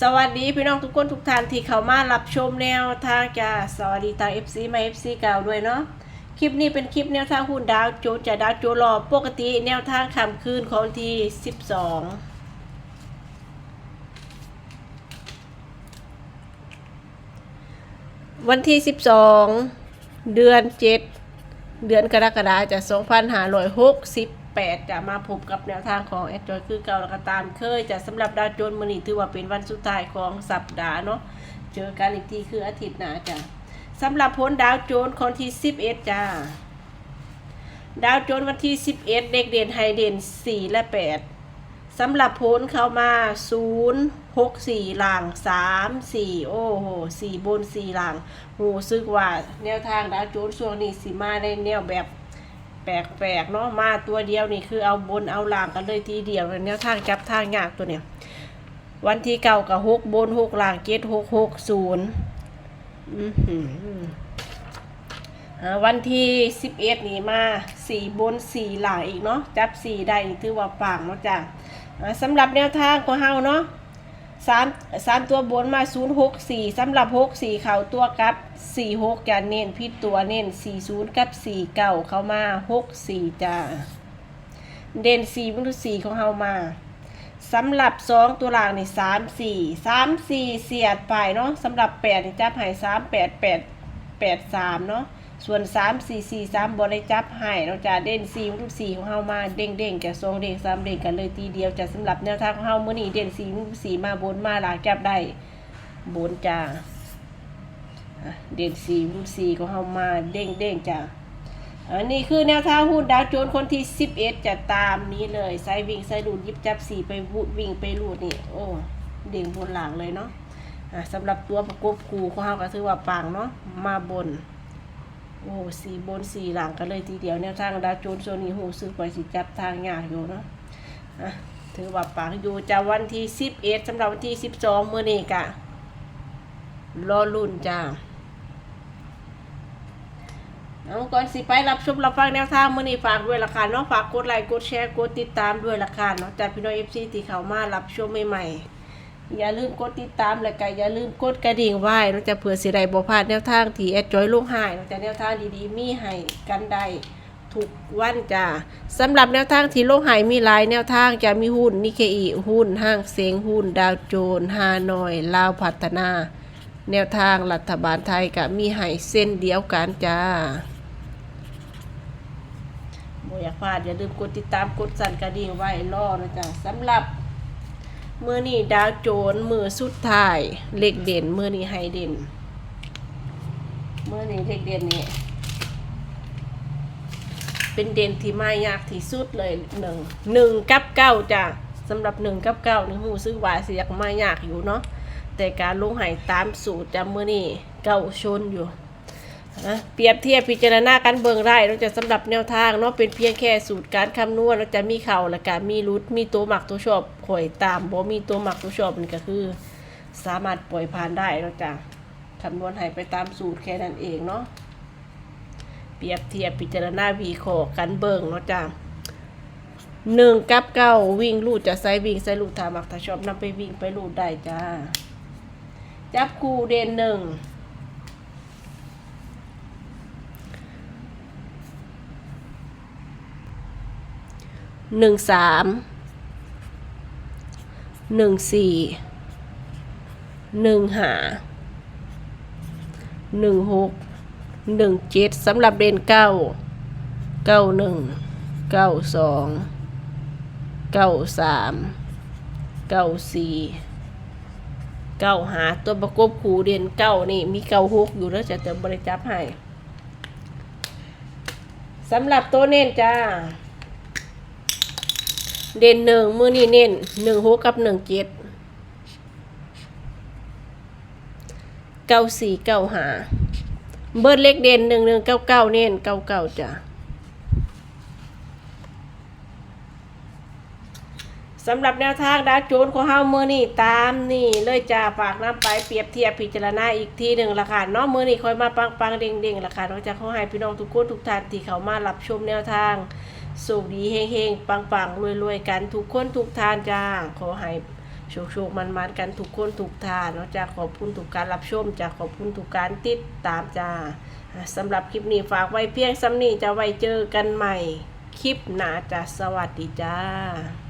สวัสดีพี่น้องทุกคนทุกท่านที่เข้ามารับชมแนวทางจ้าสวัสดีทาง FC มา FC เก่าด้วยเนาะคลิปนี้เป็นคลิปแนวทางหุ้นดาวโจจะดาวโจรอปกติแนวทางคำคืนของวันที่ 12วันที่ 12 เดือน 7 เดือนกรกฎาคมจะ 8จะมาพบกับแนวทางของแอดจอยคือเก่าแล้วก็ตามเคยจะสำหรับดาวโจนมือนี้ถือว่าเป็นวันสุดท้ายของสัปดาห์เนาะเจอกันอีกทีคืออาทิตย์หน้าจ้ะสำหรับผลดาวโจนคนที่11จ้าดาวโจนวันที่ 11 เด็กเด่นไฮเด่น 4 และ 8สำหรับผลเข้ามา 0 6 4ล่าง3 4 โอ้โห4บน4ล่างหูซึกว่าแนวทางดาวโจนช่วงนี้สิมาในแนวแบบ แปลกๆเนาะมาตัวเดียวนี่คือเอาบนเอาล่างกันเลยทีเดียวแนวทางจับทางยากตัวเนี้ยวันที่เก่ากับหกบนหกล่างเจ็ดหกหกศูนย์อือหืออ่าวันที่11นี่มา4บน4หลังอีกเนาะจับ4ได้ถือว่าปังเนาะจ้ะสำหรับแนวทางของเฮาเนาะ สามสามตัวบนมาศูนย์หกสี่สำหรับหกสี่เขาตัวกับสี่หกจะเน้นพิษตัวเน้นสี่ศูนย์กับสี่เก่าเขามาหกสี่จะเด่นสี่บรรทุสี่ของเขามาสำหรับสองตัวหลังนี่สามสี่สามสี่เสียดไปเนาะสำหรับแปดจะบให้สามแปดแปดแปดสามเนาะ ส่วน3 4 4 3บริจับให้เราจะเด่น4รูป4ของเฮามาเด้งเด้งจะทรงเด้ง3เด้งกันเลยทีเดียวจะสำหรับแนวทางของเฮามื้อนี้เด่น4รูป4มาบนมาหลากจับได้บนจ้าเด่น4รูป4ของเฮามาเด้งเด้งจ้าอันนี้คือแนวทางหุ้นดาวโจนส์คนที่11จะตามนี้เลยไซวิ่งไซดูดยิบจับ4ไปวิ่งไปลูดนี่โอ้เด้งบนหลังเลยเนาะะสำหรับตัวประกบคู่ของเฮาก็ถือว่าปังเนาะมาบน โอ้สีบนสีหลังกันเลยทีเดียวแนวทางดาวโจนส์โซนี่หูซื้อไปสิจับทางยากอยู่เนาะอะถือว่าปังอยู่จะวันที่สิบเอ็ดสำหรับวันที่สิบสองเมื่อนี้กะรอรุ่นจ้าเอาก่อนสิไปรับชมรับฟังแนวทางมื่อนี้ฝากด้วยละค่ะเนาะฝากกดไลค์กดแชร์กดติดตามด้วยละค่ะเนาะจากพี่น้องเอฟซีที่เขามารับชมใหม่ๆ อย่าลืมกดติดตามและก็อย่าลืมกดกระดิ่งไว้เราจะเผื่อสิได้บ่พลาดแนวทางที่แอดจอยลูกหายเราจะแนวทางดีๆ มีให้กันได้ทุกวันจ้าสำหรับแนวทางที่โลกหายมีหลายแนวทางจะมีหุ้นนิเคอีหุ้นห้างเสียงหุ้น ดาวโจนส์ฮานอย ลาวพัฒนา แนวทางรัฐบาลไทยก็มีให้เส้นเดียวกันจ้าบ่อยากพลาดอย่าลืมกดติดตามกดสั่นกระดิ่งไว้รอนะจ้าสำหรับ มือนี่ดาวโจนมือสุดท้ายเลขเด่นมือนี่ไฮเด่นมือนี่เลขเด่นนี่เป็นเด่นที่มายากที่สุดเลยหนึ่งหนึ่งกับเก้าจ้ะสำหรับหนึ่งกับเก้านี่หูซื้อว่าเสียกมายากอยู่เนาะแต่การลงใหายตามสูตรจำมือนี่เก้าชนอยู่ นะเปรียบเทียบพิจารณากันเบิงได้เราจะสำหรับแนวทางเนาะเป็นเพียงแค่สูตรการคำนวณเราจะมีเข่าและก็มีรุดมีตัวหมักตัวชอบข่อยตามบ่มีตัวหมักตัวชอบมันก็คือ สามารถปล่อยผ่านได้เราจะคำนวณให้ไปตามสูตรแค่นั้นเองเนาะเปรียบเทียบพิจารณาวีขอกันเบิงนาะจ้ะหนึ่งกับเก้าวิ่งลูดจะใส่วิ่งใส่ลูดถามักถ้าชอบนำไปวิ่งไปลูดได้จ้าจับคู่เด่นหนึ่ง หนึ่งสามหนึ่งสี่หนึ่งหาหนึ่งหกหนึ่งเจ็ดสำหรับเดนเก้าเก้าหนึ่งเก้าสองเก้าสามเก้าสี่เก้าหาตัวประกบขู่เด่นเก้านี่มีเก้าหกอยู่แล้วจะเติมบริจับให้สำหรับตัวเน้นจ้า เด่นหนึ่งมือนี่เน้นหนึ่งหกกับหนึ่งเจ็ดเก้าสี่เก้าหาเบิร์ดเล็กเด่นหนึ่งหนึ่งเก้าเก้าเน้นเก้าเก้าจ้ะสำหรับแนวทางดาวโจนของเฮามือนี่ตามนี่เลยจ้าฝากน้ำไปเปรียบเทียบพิจารณาอีกทีหนึ่งละค่ะเนาะมือนี่คอยมาปังปังเด้งเด้งละค่ะนอกจากเขาให้พี่น้องทุกคนทุกท่านที่เขามารับชมแนวทาง สุขดีเฮงๆ ปังๆ รวยๆ กันทุกคนทุกทานจ้า ขอให้โชคโชคมันมันๆ กันทุกคนทุกทานเนาะจ้าขอบคุณทุกการรับชมจ้าขอบคุณทุกการติดตามจ้าอ่าสำหรับคลิปนี้ฝากไว้เพียงซ้ำนี้จะไว้เจอกันใหม่ คลิปหน้าจ้าสวัสดีจ้า